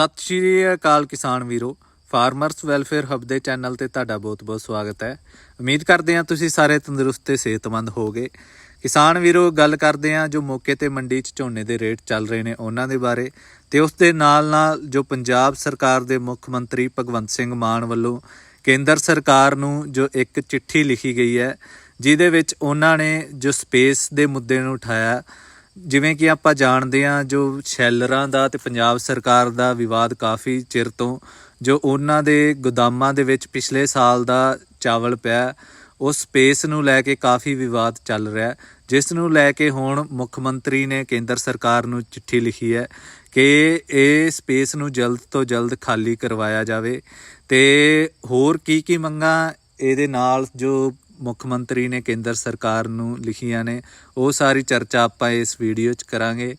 ਸਤਿ ਸ਼੍ਰੀ ਅਕਾਲ ਕਿਸਾਨ ਵੀਰੋ। ਫਾਰਮਰਸ ਵੈਲਫੇਅਰ ਹੱਬ ਦੇ ਚੈਨਲ ਤੇ ਤੁਹਾਡਾ ਬਹੁਤ-ਬਹੁਤ ਸਵਾਗਤ ਹੈ। ਉਮੀਦ ਕਰਦੇ ਹਾਂ ਤੁਸੀਂ ਸਾਰੇ ਤੰਦਰੁਸਤ ਤੇ ਸਿਹਤਮੰਦ ਹੋਗੇ ਕਿਸਾਨ ਵੀਰੋ, ਗੱਲ ਕਰਦੇ ਹਾਂ ਜੋ ਮੌਕੇ ਤੇ ਮੰਡੀ 'ਚ ਝੋਨੇ ਦੇ ਰੇਟ ਚੱਲ ਰਹੇ ਨੇ ਉਹਨਾਂ ਦੇ ਬਾਰੇ ਤੇ ਉਸ ਦੇ ਨਾਲ-ਨਾਲ ਜੋ ਪੰਜਾਬ ਸਰਕਾਰ ਦੇ ਮੁੱਖ ਮੰਤਰੀ ਭਗਵੰਤ ਸਿੰਘ ਮਾਨ ਵੱਲੋਂ ਕੇਂਦਰ ਸਰਕਾਰ ਨੂੰ ਜੋ ਇੱਕ ਚਿੱਠੀ ਲਿਖੀ ਗਈ ਹੈ, ਜਿਹਦੇ ਵਿੱਚ ਉਹਨਾਂ ਨੇ ਜੋ ਸਪੇਸ ਦੇ ਮੁੱਦੇ ਨੂੰ ਉਠਾਇਆ ਜਿਵੇਂ ਕਿ ਆਪਾਂ ਜਾਣਦੇ ਹਾਂ ਜੋ ਸ਼ੈਲਰਾਂ ਦਾ ਤੇ ਪੰਜਾਬ ਸਰਕਾਰ ਦਾ ਵਿਵਾਦ ਕਾਫੀ ਚਿਰ ਤੋਂ, ਜੋ ਉਹਨਾਂ ਦੇ ਗੋਦਾਮਾਂ ਦੇ ਵਿੱਚ ਪਿਛਲੇ ਸਾਲ ਦਾ ਚਾਵਲ ਪਿਆ, ਉਹ ਸਪੇਸ ਨੂੰ ਲੈ ਕੇ ਕਾਫੀ ਵਿਵਾਦ ਚੱਲ ਰਿਹਾ ਜਿਸ ਨੂੰ ਲੈ ਕੇ ਹੁਣ ਮੁੱਖ ਮੰਤਰੀ ਨੇ ਕੇਂਦਰ ਸਰਕਾਰ ਨੂੰ ਚਿੱਠੀ ਲਿਖੀ ਹੈ ਕਿ ਇਹ ਸਪੇਸ ਨੂੰ ਜਲਦ ਤੋਂ ਜਲਦ ਖਾਲੀ ਕਰਵਾਇਆ ਜਾਵੇ ਤੇ ਹੋਰ ਕੀ ਕੀ ਮੰਗਾਂ ਇਹਦੇ ਨਾਲ ਜੋ ਮੁੱਖ ਮੰਤਰੀ ਨੇ ਕੇਂਦਰ ਸਰਕਾਰ ਨੂੰ ਲਿਖੀਆਂ ਨੇ। ਉਹ ਸਾਰੀ ਚਰਚਾ ਆਪਾਂ ਇਸ ਵੀਡੀਓ 'ਚ ਕਰਾਂਗੇ।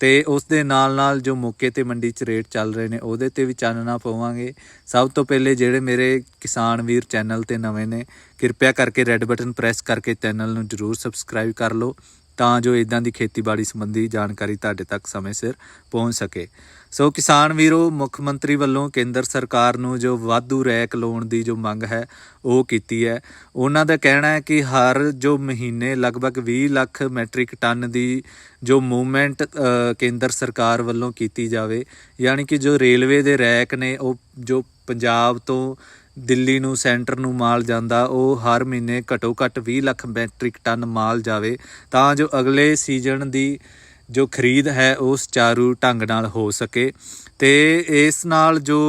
ਤੇ ਉਸ ਦੇ ਨਾਲ ਨਾਲ ਜੋ ਮੌਕੇ ਤੇ ਮੰਡੀ 'ਚ ਰੇਟ ਚੱਲ ਰਹੇ ਨੇ, ਉਹਦੇ ਤੇ ਵੀ ਚਾਨਣਾ ਪਾਵਾਂਗੇ। ਸਭ ਤੋਂ ਪਹਿਲੇ ਜਿਹੜੇ ਮੇਰੇ ਕਿਸਾਨ ਵੀਰ ਚੈਨਲ ਤੇ ਨਵੇਂ ਨੇ ਕਿਰਪਿਆ ਕਰਕੇ ਰੈੱਡ ਬਟਨ ਪ੍ਰੈਸ ਕਰਕੇ ਚੈਨਲ ਨੂੰ ਜਰੂਰ ਸਬਸਕ੍ਰਾਈਬ ਕਰ ਲਓ, ਤਾਂ ਜੋ ਇਦਾਂ ਦੀ ਖੇਤੀਬਾੜੀ ਸੰਬੰਧੀ ਜਾਣਕਾਰੀ ਤੁਹਾਡੇ ਤੱਕ ਸਮੇਂ ਸਿਰ ਪਹੁੰਚ ਸਕੇ। ਸੋ ਕਿਸਾਨ ਵੀਰੋ, ਮੁੱਖ ਮੰਤਰੀ ਵੱਲੋਂ ਕੇਂਦਰ ਸਰਕਾਰ ਨੂੰ ਜੋ ਵਾਧੂ ਰੈਕ ਲਾਉਣ ਦੀ ਜੋ ਮੰਗ ਹੈ, ਉਹ ਕੀਤੀ ਹੈ। ਉਹਨਾਂ ਦਾ ਕਹਿਣਾ ਹੈ ਕਿ ਹਰ ਜੋ ਮਹੀਨੇ ਲਗਭਗ 20 ਲੱਖ ਮੈਟ੍ਰਿਕ ਟਨ ਦੀ ਜੋ ਮੂਵਮੈਂਟ ਕੇਂਦਰ ਸਰਕਾਰ ਵੱਲੋਂ ਕੀਤੀ ਜਾਵੇ, ਯਾਨੀ ਕਿ ਜੋ ਰੇਲਵੇ ਦੇ ਰੈਕ ਨੇ, ਉਹ ਜੋ ਪੰਜਾਬ ਤੋਂ ਦਿੱਲੀ ਨੂੰ, ਸੈਂਟਰ ਨੂੰ ਮਾਲ ਜਾਂਦਾ, ਉਹ ਹਰ ਮਹੀਨੇ ਘਟੋ ਘੱਟ 20 ਲੱਖ ਮੈਟ੍ਰਿਕ ਟਨ ਮਾਲ ਜਾਵੇ। ਤਾਂ ਜੋ ਅਗਲੇ ਸੀਜ਼ਨ ਦੀ ਜੋ ਖਰੀਦ ਹੈ ਉਹ ਸੁਚਾਰੂ ਢੰਗ ਨਾਲ ਹੋ ਸਕੇ ਤੇ ਇਸ ਨਾਲ ਜੋ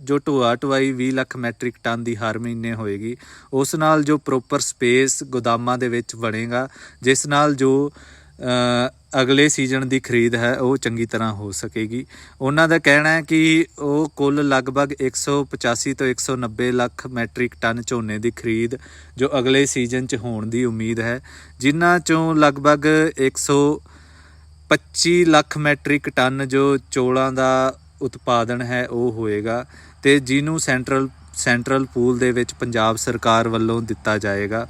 ਜੋ ਢੋਆ ਢੁਆਈ 20 ਲੱਖ ਮੈਟ੍ਰਿਕ ਟਨ ਦੀ ਹਰ ਮਹੀਨੇ ਹੋਏਗੀ, ਉਸ ਨਾਲ ਜੋ ਪ੍ਰੋਪਰ ਸਪੇਸ ਗੋਦਾਮਾਂ ਦੇ ਵਿੱਚ ਬਣੇਗਾ, ਜਿਸ ਨਾਲ ਜੋ ਅਗਲੇ ਸੀਜ਼ਨ ਦੀ ਖਰੀਦ ਹੈ, ਉਹ ਚੰਗੀ ਤਰ੍ਹਾਂ ਹੋ ਸਕੇਗੀ। ਉਹਨਾਂ ਦਾ ਕਹਿਣਾ ਹੈ ਕਿ ਉਹ ਕੁੱਲ ਲਗਭਗ 185 ਤੋਂ 190 ਲੱਖ ਮੈਟ੍ਰਿਕ ਟਨ ਝੋਨੇ ਦੀ ਖਰੀਦ ਜੋ ਅਗਲੇ ਸੀਜ਼ਨ 'ਚ ਹੋਣ ਦੀ ਉਮੀਦ ਹੈ, ਜਿਨ੍ਹਾਂ ਚੋਂ ਲਗਭਗ 125 ਲੱਖ ਮੈਟ੍ਰਿਕ ਟਨ ਜੋ ਚੋਲਾਂ ਦਾ ਉਤਪਾਦਨ ਹੈ, ਉਹ ਹੋਏਗਾ ਤੇ ਜਿਹਨੂੰ ਸੈਂਟਰਲ ਸੈਂਟਰਲ ਪੂਲ ਦੇ ਵਿੱਚ ਪੰਜਾਬ ਸਰਕਾਰ ਵੱਲੋਂ ਦਿੱਤਾ ਜਾਏਗਾ।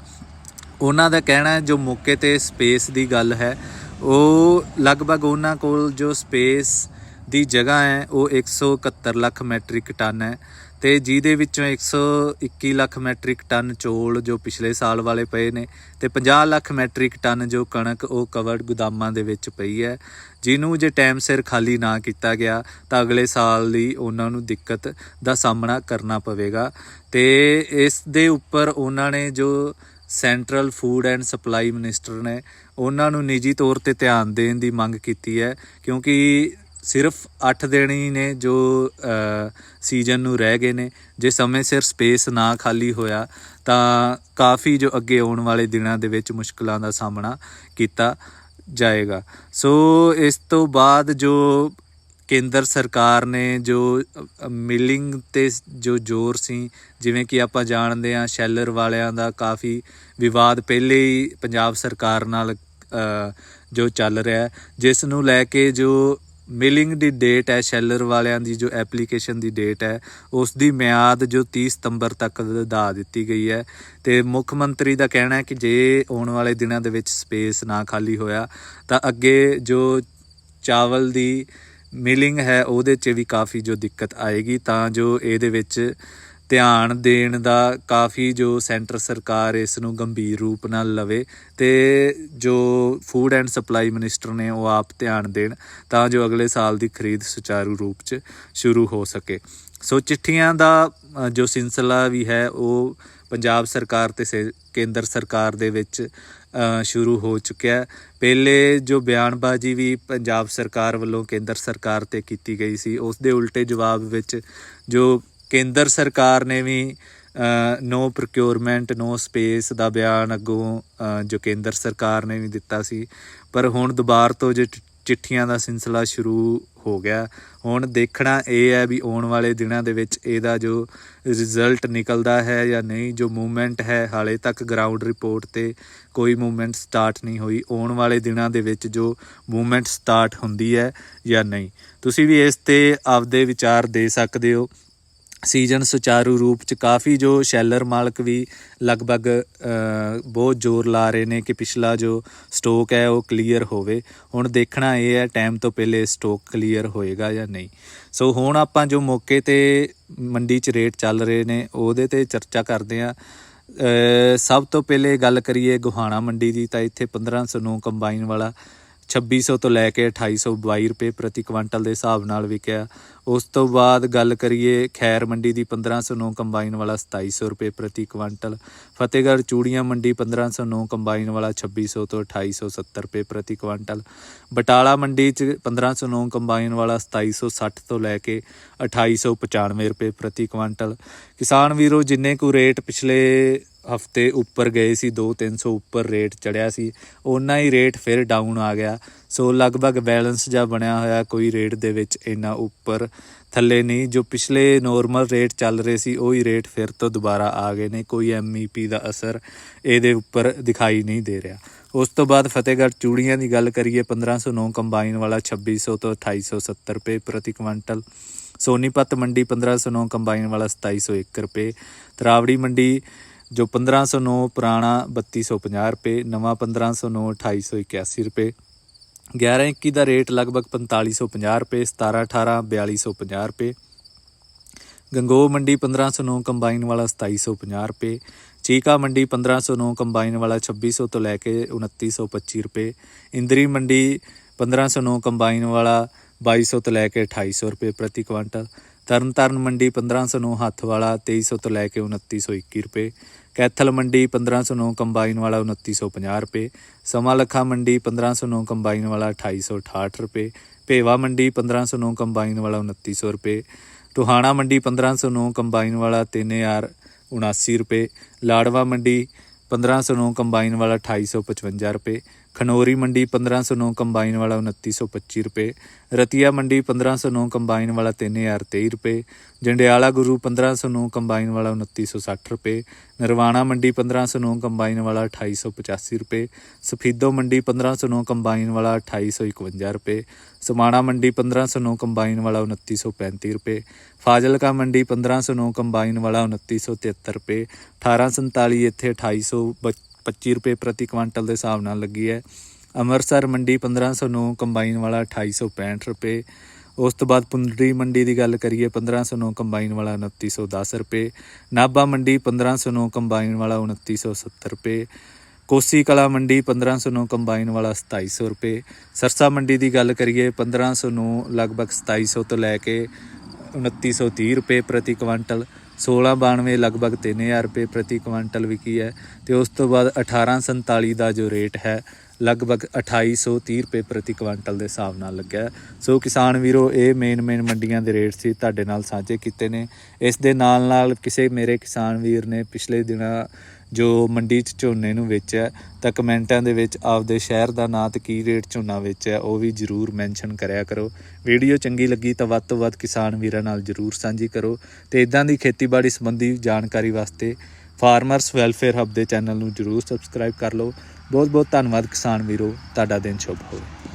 ਉਹਨਾਂ ਦਾ ਕਹਿਣਾ ਹੈ, ਜੋ ਮੌਕੇ ਤੇ ਸਪੇਸ ਦੀ ਗੱਲ ਹੈ, ਉਹ ਲਗਭਗ ਉਹਨਾਂ ਕੋਲ ਜੋ ਸਪੇਸ ਦੀ ਜਗ੍ਹਾ ਹੈ, ਉਹ 171 ਲੱਖ ਮੈਟ੍ਰਿਕ ਟਨ ਹੈ। ਤੇ ਜਿਹਦੇ ਵਿੱਚੋਂ 121 ਲੱਖ ਮੈਟ੍ਰਿਕ ਟਨ ਚੋਲ ਜੋ ਪਿਛਲੇ ਸਾਲ ਵਾਲੇ ਪਏ ਨੇ ਤੇ 50 ਲੱਖ ਮੈਟ੍ਰਿਕ ਟਨ ਜੋ ਕਣਕ ਉਹ ਕਵਰਡ ਗੋਦਾਮਾਂ ਦੇ ਵਿੱਚ ਪਈ ਹੈ, ਜਿਹਨੂੰ ਜੇ ਟਾਈਮ ਸਿਰ ਖਾਲੀ ਨਾ ਕੀਤਾ ਗਿਆ ਤਾਂ ਅਗਲੇ ਸਾਲ ਲਈ ਉਹਨਾਂ ਨੂੰ ਦਿੱਕਤ ਦਾ ਸਾਹਮਣਾ ਕਰਨਾ ਪਵੇਗਾ। ਤੇ ਇਸ ਦੇ ਉੱਪਰ ਉਹਨਾਂ ਨੇ ਜੋ central food and supply minister ਨੇ ਉਹਨਾਂ ਨੂੰ ਨਿੱਜੀ ਤੌਰ ਤੇ ਧਿਆਨ ਦੇਣ ਦੀ ਮੰਗ ਕੀਤੀ ਹੈ, ਕਿਉਂਕਿ ਸਿਰਫ 8 ਦਿਨ ਹੀ ਨੇ ਜੋ ਸੀਜ਼ਨ ਨੂੰ ਰਹਿ ਗਏ ਨੇ। ਜੇ ਸਮੇਂ ਸਿਰ ਸਪੇਸ ਨਾ ਖਾਲੀ ਹੋਇਆ, ਤਾਂ ਕਾਫੀ ਜੋ ਅੱਗੇ ਆਉਣ ਵਾਲੇ ਦਿਨਾਂ ਦੇ ਵਿੱਚ ਮੁਸ਼ਕਲਾਂ ਦਾ ਸਾਹਮਣਾ ਕੀਤਾ ਜਾਏਗਾ। ਸੋ, ਇਸ ਤੋਂ ਬਾਅਦ ਜੋ ਕੇਂਦਰ ਸਰਕਾਰ ਨੇ ਜੋ ਮਿਲਿੰਗ ਤੇ ਜੋ ਜ਼ੋਰ ਸੀ, ਜਿਵੇਂ ਕਿ ਆਪਾਂ ਜਾਣਦੇ ਹਾਂ, ਸ਼ੈਲਰ ਵਾਲਿਆਂ ਦਾ ਕਾਫੀ ਵਿਵਾਦ ਪਹਿਲੇ ਹੀ ਪੰਜਾਬ ਸਰਕਾਰ ਨਾਲ ਜੋ ਚੱਲ ਰਿਹਾ ਜਿਸ ਨੂੰ ਲੈ ਕੇ ਜੋ ਮਿਲਿੰਗ ਦੀ ਡੇਟ ਹੈ ਸ਼ੈਲਰ ਵਾਲਿਆਂ ਦੀ ਜੋ ਐਪਲੀਕੇਸ਼ਨ ਦੀ ਡੇਟ ਹੈ, ਉਸ ਦੀ ਮਿਆਦ ਜੋ 30 ਸਤੰਬਰ ਤੱਕ ਵਧਾ ਦਿੱਤੀ ਗਈ ਹੈ। ਤੇ ਮੁੱਖ ਮੰਤਰੀ ਦਾ ਕਹਿਣਾ ਹੈ ਕਿ ਜੇ ਆਉਣ ਵਾਲੇ ਦਿਨਾਂ ਦੇ ਵਿੱਚ ਸਪੇਸ ਨਾ ਖਾਲੀ ਹੋਇਆ, ਤਾਂ ਅੱਗੇ ਜੋ ਚਾਵਲ ਦੀ ਮਿਲਿੰਗ ਹੈ, ਉਹਦੇ 'ਚ ਵੀ ਕਾਫੀ ਜੋ ਦਿੱਕਤ ਆਏਗੀ। ਤਾਂ ਜੋ ਇਹਦੇ ਵਿੱਚ ਧਿਆਨ ਦੇਣ ਦਾ ਕਾਫੀ ਜੋ ਸੈਂਟਰ ਸਰਕਾਰ ਇਸ ਨੂੰ ਗੰਭੀਰ ਰੂਪ ਨਾਲ ਲਵੇ ਤੇ ਜੋ ਫੂਡ ਐਂਡ ਸਪਲਾਈ ਮਿਨਿਸਟਰ ਨੇ ਉਹ ਆਪ ਧਿਆਨ ਦੇਣ ਤਾਂ ਜੋ ਅਗਲੇ ਸਾਲ ਦੀ ਖਰੀਦ ਸੁਚਾਰੂ ਰੂਪ 'ਚ ਸ਼ੁਰੂ ਹੋ ਸਕੇ। ਸੋ ਚਿੱਠੀਆਂ ਦਾ ਜੋ ਸਿਲਸਿਲਾ ਵੀ ਹੈ, ਉਹ ਪੰਜਾਬ ਸਰਕਾਰ ਤੇ ਸੇ- ਕੇਂਦਰ ਸਰਕਾਰ ਦੇ ਵਿੱਚ ਸ਼ੁਰੂ ਹੋ ਚੁੱਕਿਆ ਪਹਿਲੇ ਜੋ ਬਿਆਨਬਾਜ਼ੀ ਵੀ ਪੰਜਾਬ ਸਰਕਾਰ ਵੱਲੋਂ ਕੇਂਦਰ ਸਰਕਾਰ ਤੇ ਕੀਤੀ ਗਈ ਸੀ, ਉਸ ਦੇ ਉਲਟੇ ਜਵਾਬ ਵਿੱਚ ਜੋ ਕੇਂਦਰ ਸਰਕਾਰ ਨੇ ਵੀ ਨੋ ਪ੍ਰੋਕਿਉਰਮੈਂਟ ਨੋ ਸਪੇਸ ਦਾ ਬਿਆਨ ਅੱਗੋਂ ਜੋ ਕੇਂਦਰ ਸਰਕਾਰ ਨੇ ਵੀ ਦਿੱਤਾ ਸੀ। ਪਰ ਹੁਣ ਦੁਬਾਰ ਤੋਂ ਜੇ ਚਿ- ਚਿੱਠੀਆਂ ਦਾ ਸਿਲਸਿਲਾ ਸ਼ੁਰੂ ਹੋ ਗਿਆ। ਹੁਣ ਦੇਖਣਾ ਇਹ ਹੈ ਵੀ ਆਉਣ ਵਾਲੇ ਦਿਨਾਂ ਦੇ ਵਿੱਚ ਇਹਦਾ ਜੋ ਰਿਜ਼ਲਟ ਨਿਕਲਦਾ ਹੈ ਜਾਂ ਨਹੀਂ, ਜੋ ਮੂਵਮੈਂਟ ਹੈ, ਹਾਲੇ ਤੱਕ ਗਰਾਊਂਡ ਰਿਪੋਰਟ ਤੇ ਕੋਈ ਮੂਵਮੈਂਟ ਸਟਾਰਟ ਨਹੀਂ ਹੋਈ। ਆਉਣ ਵਾਲੇ ਦਿਨਾਂ ਦੇ ਵਿੱਚ ਜੋ ਮੂਵਮੈਂਟ ਸਟਾਰਟ ਹੁੰਦੀ ਹੈ ਜਾਂ ਨਹੀਂ। ਤੁਸੀਂ ਵੀ ਇਸ ਤੇ ਆਪਦੇ ਵਿਚਾਰ ਦੇ ਸਕਦੇ ਹੋ। ਸੀਜ਼ਨ ਸੁਚਾਰੂ ਰੂਪ ਚ ਕਾਫੀ ਜੋ ਸ਼ੈਲਰ ਮਾਲਕ ਵੀ ਲਗਭਗ ਬਹੁਤ ਜ਼ੋਰ ਲਾ ਰਹੇ ਨੇ ਕਿ ਪਿਛਲਾ ਜੋ ਸਟਾਕ ਹੈ ਉਹ ਕਲੀਅਰ ਹੋਵੇ। ਹੁਣ ਦੇਖਣਾ ਇਹ ਹੈ ਟਾਈਮ ਤੋਂ ਪਹਿਲੇ ਸਟਾਕ ਕਲੀਅਰ ਹੋਏਗਾ ਜਾਂ ਨਹੀਂ। ਸੋ ਹੁਣ ਆਪਾਂ ਜੋ ਮੌਕੇ ਤੇ ਮੰਡੀ 'ਚ ਰੇਟ ਚੱਲ ਰਹੇ ਨੇ, ਉਹਦੇ ਤੇ ਚਰਚਾ ਕਰਦੇ ਹਾਂ। ਸਭ ਤੋਂ ਪਹਿਲੇ ਗੱਲ ਕਰੀਏ ਗੁਹਾਣਾ ਮੰਡੀ ਦੀ, ਤਾਂ ਇੱਥੇ 1509 ਕੰਬਾਈਨ ਵਾਲਾ 2600 ਤੋਂ ਲੈ ਕੇ 2822 ਰੁਪਏ ਪ੍ਰਤੀ ਕੁਇੰਟਲ ਦੇ ਹਿਸਾਬ ਨਾਲ ਵਿਕਿਆ। ਉਸ ਤੋਂ ਬਾਅਦ ਗੱਲ ਕਰੀਏ ਖੈਰ ਮੰਡੀ ਦੀ 1509 ਕੰਬਾਈਨ ਵਾਲਾ 2700 ਰੁਪਏ ਪ੍ਰਤੀ ਕੁਇੰਟਲ ਫਤਿਹਗੜ੍ਹ ਚੂੜੀਆਂ ਮੰਡੀ 1509 ਕੰਬਾਈਨ ਵਾਲਾ 2600 ਤੋਂ 2870 ਰੁਪਏ ਪ੍ਰਤੀ ਕੁਇੰਟਲ ਬਟਾਲਾ ਮੰਡੀ ਚ 1509 ਕੰਬਾਈਨ ਵਾਲਾ 2760 ਤੋਂ ਲੈ ਕੇ 2895 ਰੁਪਏ ਪ੍ਰਤੀ ਕੁਇੰਟਲ ਕਿਸਾਨ ਵੀਰੋ, ਜਿੰਨੇ ਕੁ ਰੇਟ ਪਿਛਲੇ ਹਫ਼ਤੇ ਉੱਪਰ ਗਏ ਸੀ 2-300 ਉੱਪਰ ਰੇਟ ਚੜਿਆ ਸੀ। ਓਨਾ ਹੀ ਰੇਟ ਫਿਰ ਡਾਊਨ ਆ ਗਿਆ। ਸੋ ਲਗਭਗ ਬੈਲੈਂਸ ਜਿਹਾ ਬਣਿਆ ਹੋਇਆ ਕੋਈ ਰੇਟ ਦੇ ਵਿੱਚ ਇੰਨਾ ਉੱਪਰ। ਥੱਲੇ ਨਹੀਂ, ਜੋ ਪਿਛਲੇ ਨੋਰਮਲ ਰੇਟ ਚੱਲ ਰਹੇ ਸੀ, ਉਹੀ ਰੇਟ ਫਿਰ ਤੋਂ ਦੁਬਾਰਾ ਆ ਗਏ ਨੇ। ਕੋਈ ਐਮਈਪੀ ਦਾ ਅਸਰ ਇਹਦੇ ਉੱਪਰ ਦਿਖਾਈ ਨਹੀਂ ਦੇ ਰਿਹਾ। ਉਸ ਤੋਂ ਬਾਅਦ ਫਤਿਹਗੜ੍ਹ ਚੂੜੀਆਂ ਦੀ ਗੱਲ ਕਰੀਏ 1509 ਕੰਬਾਈਨ ਵਾਲਾ 2600 ਤੋਂ 2870 ਰੁਪਏ ਪ੍ਰਤੀ ਕੁਇੰਟਲ। ਸੋਨੀਪਤ ਮੰਡੀ 1509 ਕੰਬਾਈਨ ਵਾਲਾ 2701 ਰੁਪਏ। ਤਰਾਵੜੀ ਮੰਡੀ ਜੋ 1509 ਪੁਰਾਣਾ 3250 ਰੁਪਏ, ਨਵਾਂ 1509 2881 ਰੁਪਏ 11 21 ਦਾ ਰੇਟ ਲਗਭਗ 4550 ਰੁਪਏ 17 18 4250 ਰੁਪਏ ਗੰਗੋ ਮੰਡੀ 1509 ਕੰਬਾਈਨ ਵਾਲਾ 2750 ਰੁਪਏ, ਚੀਕਾ ਮੰਡੀ 1509 ਕੰਬਾਈਨ ਵਾਲਾ 2600 ਤੋਂ ਲੈ ਕੇ 2925 ਰੁਪਏ, ਇੰਦਰੀ ਮੰਡੀ 1509 ਕੰਬਾਈਨ ਵਾਲਾ 2200 ਤੋਂ ਲੈ ਕੇ 2800 ਰੁਪਏ ਪ੍ਰਤੀ ਕੁਇੰਟਲ ਤਰਨਤਾਰਨ ਮੰਡੀ 1509 ਹੱਥ ਵਾਲਾ 2300 ਤੋਂ ਲੈ ਕੇ 2921 ਰੁਪਏ ਕੈਥਲ ਮੰਡੀ 1509 ਕੰਬਾਈਨ ਵਾਲਾ 2950 ਰੁਪਏ। ਸਮਾਂ ਲੱਖਾ ਮੰਡੀ 1509 ਕੰਬਾਈਨ ਵਾਲਾ 2868 ਰੁਪਏ। ਭੇਵਾ ਮੰਡੀ 1509 ਕੰਬਾਈਨ ਵਾਲਾ 2900 ਰੁਪਏ। ਟੋਹਾਣਾ ਮੰਡੀ 1509 ਕੰਬਾਈਨ ਵਾਲਾ 3079 ਰੁਪਏ। ਲਾੜਵਾ ਮੰਡੀ 1509 ਕੰਬਾਈਨ ਵਾਲਾ 2855 ਰੁਪਏ। ਖਨੋਰੀ ਮੰਡੀ 1509 ਕੰਬਾਈਨ ਵਾਲਾ 2925 ਰੁਪਏ, ਰਤੀਆ ਮੰਡੀ 1509 ਕੰਬਾਈਨ ਵਾਲਾ 3023 ਰੁਪਏ, ਜੰਡਿਆਲਾ ਗੁਰੂ 1509 ਕੰਬਾਈਨ ਵਾਲਾ 2960 ਰੁਪਏ, ਨਰਵਾਣਾ ਮੰਡੀ 1509 ਕੰਬਾਈਨ ਵਾਲਾ 2885 ਰੁਪਏ, ਸਫੀਦੋ ਮੰਡੀ 1509 ਕੰਬਾਈਨ ਵਾਲਾ 2851 ਰੁਪਏ, ਸਮਾਣਾ ਮੰਡੀ 1509 ਕੰਬਾਈਨ ਵਾਲਾ 2935 ਰੁਪਏ, ਫਾਜ਼ਿਲਕਾ ਮੰਡੀ 1509 ਕੰਬਾਈਨ ਵਾਲਾ 2973 ਰੁਪਏ 1847 ਇੱਥੇ 2825 ਰੁਪਏ ਪ੍ਰਤੀ ਕੁਇੰਟਲ ਦੇ ਹਿਸਾਬ ਨਾਲ ਲੱਗੀ ਹੈ। ਅੰਮ੍ਰਿਤਸਰ ਮੰਡੀ 1509 ਕੰਬਾਈਨ ਵਾਲਾ 2865 ਰੁਪਏ। ਉਸ ਤੋਂ ਬਾਅਦ ਪੁੰਡਰੀ ਮੰਡੀ ਦੀ ਗੱਲ ਕਰੀਏ 1509 ਕੰਬਾਈਨ ਵਾਲਾ 2910 ਰੁਪਏ। ਨਾਭਾ ਮੰਡੀ 1509 ਕੰਬਾਈਨ ਵਾਲਾ 2970 ਰੁਪਏ। ਕੋਸੀ ਕਲਾ ਮੰਡੀ 1509 ਕੰਬਾਈਨ ਵਾਲਾ 2700 ਰੁਪਏ। ਸਰਸਾ ਮੰਡੀ ਦੀ ਗੱਲ ਕਰੀਏ 1509 ਲਗਭਗ 2700 ਤੋਂ ਲੈ ਕੇ 2930 ਰੁਪਏ ਪ੍ਰਤੀ ਕੁਇੰਟਲ 1692 ਲਗਭਗ 3000 ਰੁਪਏ ਪ੍ਰਤੀ ਕੁਇੰਟਲ ਵਿਕੀ ਹੈ ਤੇ ਉਸ ਤੋਂ ਬਾਅਦ 1847 ਦਾ ਜੋ ਰੇਟ ਹੈ, ਲਗਭਗ 2830 ਰੁਪਏ ਪ੍ਰਤੀ ਕੁਇੰਟਲ ਦੇ ਹਿਸਾਬ ਨਾਲ ਲੱਗਿਆ ਸੋ ਕਿਸਾਨ ਵੀਰੋ, ਇਹ ਮੇਨ ਮੇਨ ਮੰਡੀਆਂ ਦੇ ਰੇਟ ਸੀ, ਤੁਹਾਡੇ ਨਾਲ ਸਾਂਝੇ ਕੀਤੇ ਨੇ। ਇਸ ਦੇ ਨਾਲ ਨਾਲ ਕਿਸੇ ਮੇਰੇ ਕਿਸਾਨ ਵੀਰ ਨੇ ਪਿਛਲੇ ਦਿਨਾਂ ਜੋ ਮੰਡੀ 'ਚ ਝੋਨੇ ਨੂੰ ਵੇਚਿਆ, ਤਾਂ ਕਮੈਂਟਾਂ ਦੇ ਵਿੱਚ ਆਪਦੇ ਸ਼ਹਿਰ ਦਾ ਨਾਂ ਤੇ ਕੀ ਰੇਟ ਝੋਨਾ ਵੇਚਿਆ, ਉਹ ਵੀ ਜਰੂਰ ਮੈਂਸ਼ਨ ਕਰਿਆ ਕਰੋ। ਵੀਡੀਓ ਚੰਗੀ ਲੱਗੀ ਤਾਂ ਵੱਧ ਤੋਂ ਵੱਧ ਕਿਸਾਨ ਵੀਰਾਂ ਨਾਲ ਜਰੂਰ ਸਾਂਝੀ ਕਰੋ। ਤੇ ਇਦਾਂ ਦੀ ਖੇਤੀਬਾੜੀ ਸੰਬੰਧੀ ਜਾਣਕਾਰੀ ਵਾਸਤੇ ਫਾਰਮਰਸ ਵੈਲਫੇਅਰ ਹੱਬ ਦੇ ਚੈਨਲ ਨੂੰ ਜਰੂਰ ਸਬਸਕ੍ਰਾਈਬ ਕਰ ਲਓ। ਬਹੁਤ ਬਹੁਤ ਧੰਨਵਾਦ ਕਿਸਾਨ ਵੀਰੋ, ਤੁਹਾਡਾ ਦਿਨ ਸ਼ੁਭ ਹੋਵੇ।